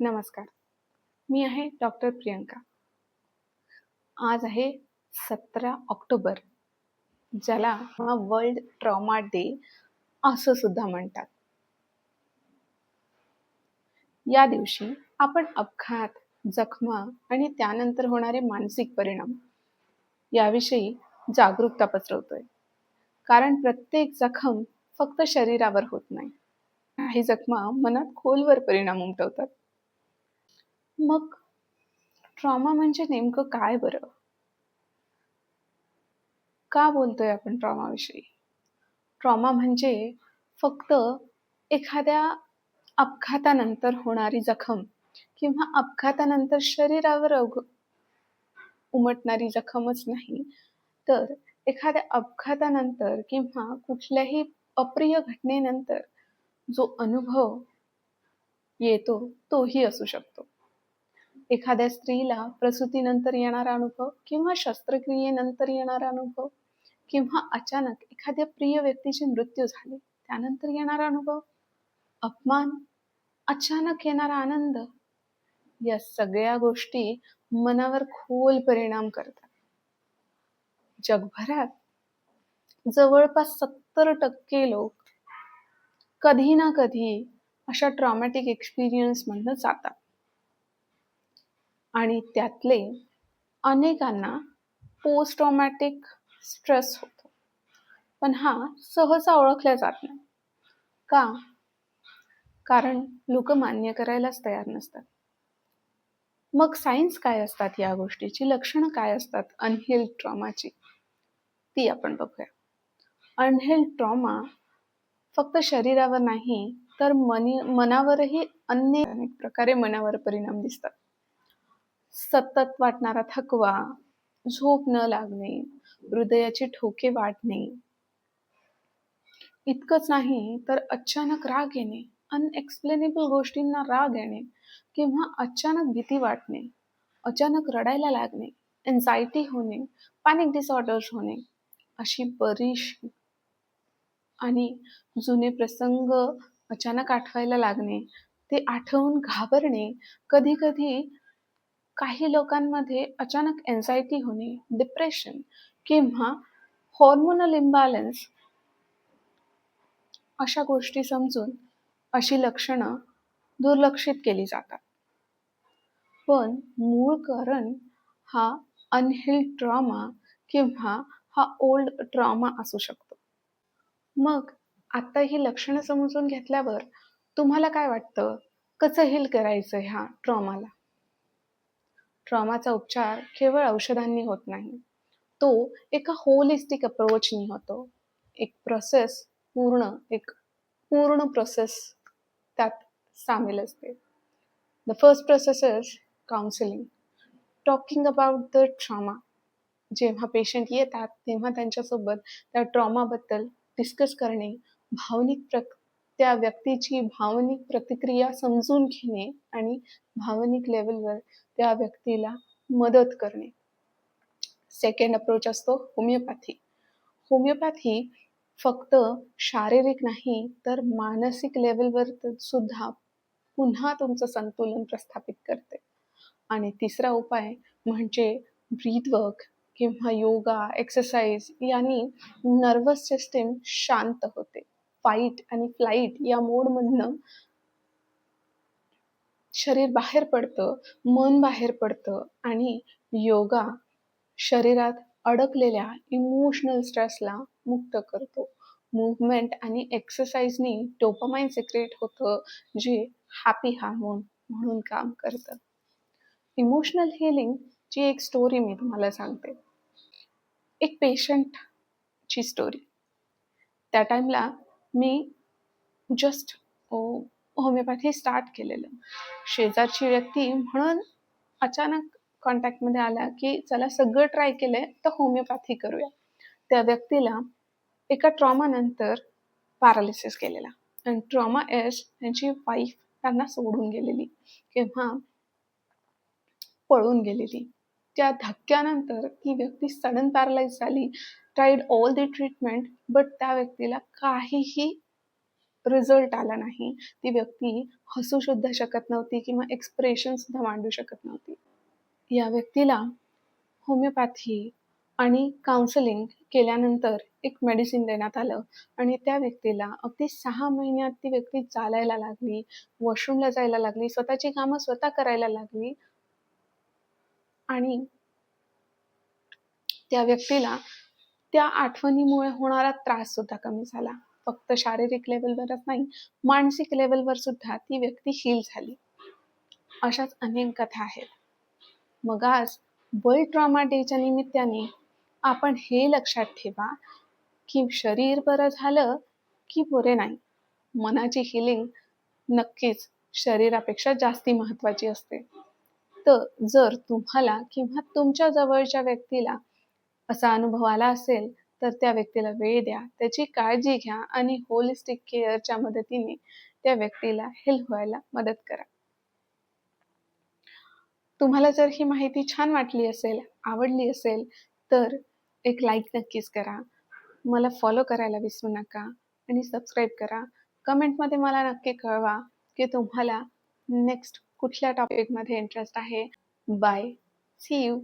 नमस्कार. मी आहे डॉक्टर प्रियंका. आज आहे सतरा ऑक्टोबर. ज्याला हा वर्ल्ड ट्रॉमा डे असं सुद्धा म्हणतात. या दिवशी आपण अपघात जखमा आणि त्यानंतर होणारे मानसिक परिणाम याविषयी जागरूकता पसरवतोय. कारण प्रत्येक जखम फक्त शरीरावर होत नाही. काही जखमा मनात खोलवर परिणाम उमटवतात. मग ट्रॉमा म्हणजे नेमकं काय बरं? का बोलतोय आपण ट्रॉमाविषयी ट्रॉमा म्हणजे फक्त एखाद्या अपघातानंतर होणारी जखम किंवा अपघातानंतर शरीरावर अवघ उमटणारी जखमच नाही तर एखाद्या अपघातानंतर किंवा कुठल्याही अप्रिय घटनेनंतर जो अनुभव येतो तोही असू शकतो. एखाद्या स्त्रीला प्रसूतीनंतर येणारा अनुभव किंवा शस्त्रक्रियेनंतर येणारा अनुभव किंवा अचानक एखाद्या प्रिय व्यक्तीचे मृत्यू झाले त्यानंतर येणारा अनुभव? अपमान? अचानक येणारा आनंद? या सगळ्या गोष्टी मनावर खोल परिणाम करतात. जगभरात जवळपास सत्तर टक्के लोक कधी ना कधी अशा ट्रॉमॅटिक एक्सपिरियन्स म्हणून जातात. आणि त्यातले अनेकांना पोस्ट ट्रॉमॅटिक स्ट्रेस होतो. पण हा सहसा ओळखला जात नाही. का? कारण लोक मान्य करायलाच तयार नसतात. मग सायन्स काय असतात या गोष्टीची? लक्षणं काय असतात? अनहेल्ड ट्रॉमाची ती आपण बघूया. अनहेल्ड ट्रॉमा फक्त शरीरावर नाही तर मनी मनावरही अनेक प्रकारे मनावर परिणाम दिसतात. सतत वाटणारा थकवा झोप न लागणे हृदयाचे ठोके वाढणे इतकंच नाही तर अचानक राग येणे अनएक्सप्लेनेबल गोष्टींना राग येणे किंवा अचानक भीती वाटणे अचानक रडायला लागणे एन्झायटी होणे पॅनिक डिसऑर्डर्स होणे अशी बरीचशी आणि जुने प्रसंग अचानक आठवायला लागणे ते आठवून घाबरणे कधी कधी काही लोकांमध्ये अचानक एन्झायटी होणे डिप्रेशन किंवा हॉर्मोनल इम्बॅलन्स अशा गोष्टी समजून अशी लक्षणं दुर्लक्षित केली जातात. पण मूळ कारण हा अनहिल्ड ट्रॉमा किंवा हा ओल्ड ट्रॉमा असू शकतो. मग आता ही लक्षणं समजून घेतल्यावर तुम्हाला काय वाटतं? कसं हिल करायचं ह्या ट्रॉमाला ट्रॉमाचा उपचार केवळ औषधांनी होत नाही. तो एका होलिस्टिक अप्रोचनी होतो. एक प्रोसेस पूर्ण एक पूर्ण प्रोसेस त्यात सामील असते. The first process is counselling talking about the trauma जेव्हा पेशंट येतात तेव्हा त्यांच्यासोबत त्या ट्रॉमाबद्दल डिस्कस करणे भावनिक प्र त्या व्यक्तीची भावनिक प्रतिक्रिया समजून घेणे आणि भावनिक लेवलवर त्या व्यक्तीला मदत करणे. सेकंड अप्रोच असतो होमिओपॅथी होमिओपॅथी फक्त शारीरिक नाही तर मानसिक लेवलवर सुद्धा पुन्हा तुमचं संतुलन प्रस्थापित करते. आणि तिसरा उपाय म्हणजे ब्रीथ वर्क किंवा योगा एक्सरसाइज यांनी नर्वस सिस्टीम शांत होते. फाईट आणि फ्लाईट या मोडमधनं शरीर बाहेर पडतं मन बाहेर पडतं आणि योगा शरीरात अडकलेल्या इमोशनल स्ट्रेसला मुक्त करतो. मुवमेंट आणि एक्सरसाइजनी डोपामाइन सिक्रेट होतं जे हॅपी हार्मोन म्हणून काम करतं. इमोशनल हिलिंग ची एक स्टोरी मी तुम्हाला सांगते. एक पेशंट ची स्टोरी त्या टाइमला मी जस्ट होमिओपॅथी स्टार्ट केलेलं. शेजारची व्यक्ती म्हणून अचानक कॉन्टॅक्टमध्ये आला की चला सगळं ट्राय केलंय तर होमिओपॅथी करूया. त्या व्यक्तीला एका ट्रॉमानंतर पॅरालिसिस केलेला. आणि ट्रॉमा एस त्यांची वाईफ त्यांना सोडून गेलेली. किंवा पळून गेलेली. त्या धक्क्यानंतर ती व्यक्ती सडन पॅरलाइज झाली tried all the treatment but त्या व्यक्तीला काहीही रिझल्ट आला नाही. ती व्यक्ती हसू सुद्धा शकत नव्हती किंवा एक्सप्रेशन सुद्धा मांडू शकत नव्हती. या व्यक्तीला होमिओपॅथी आणि काउन्सिलिंग केल्यानंतर एक मेडिसिन देण्यात आलं आणि त्या व्यक्तीला अगदी सहा महिन्यात ती व्यक्ती चालायला लागली वॉशरूमला जायला लागली स्वतःची कामं स्वतः करायला लागली आणि त्या व्यक्तीला त्या आठवणीमुळे होणारा त्रास सुद्धा कमी झाला. फक्त शारीरिक लेवलवरच नाही मानसिक लेवलवर सुद्धा ती व्यक्ती हील झाली. अशाच अनेक कथा आहेत. मग आज वर्ल्ड ट्रॉमा डेच्या निमित्ताने आपण हे लक्षात ठेवा की शरीर बरं झालं की बरे नाही. मनाची हिलिंग नक्कीच शरीरापेक्षा जास्ती महत्वाची असते. तर जर तुम्हाला किंवा तुमच्या जवळच्या व्यक्तीला असा अनुभव आला असेल तर त्या व्यक्तीला वेळ द्या. त्याची काळजी घ्या आणि होलिस्टिक केअरच्या मदतीने त्या व्यक्तीला हेल्प व्हायला मदत करा. तुम्हाला जर ही माहिती छान वाटली असेल आवडली असेल तर एक लाईक नक्कीच करा. मला फॉलो करायला विसरू नका आणि सबस्क्राईब करा. कमेंटमध्ये मला नक्की कळवा की तुम्हाला नेक्स्ट कुठल्या टॉपिकमध्ये इंटरेस्ट आहे? Bye see you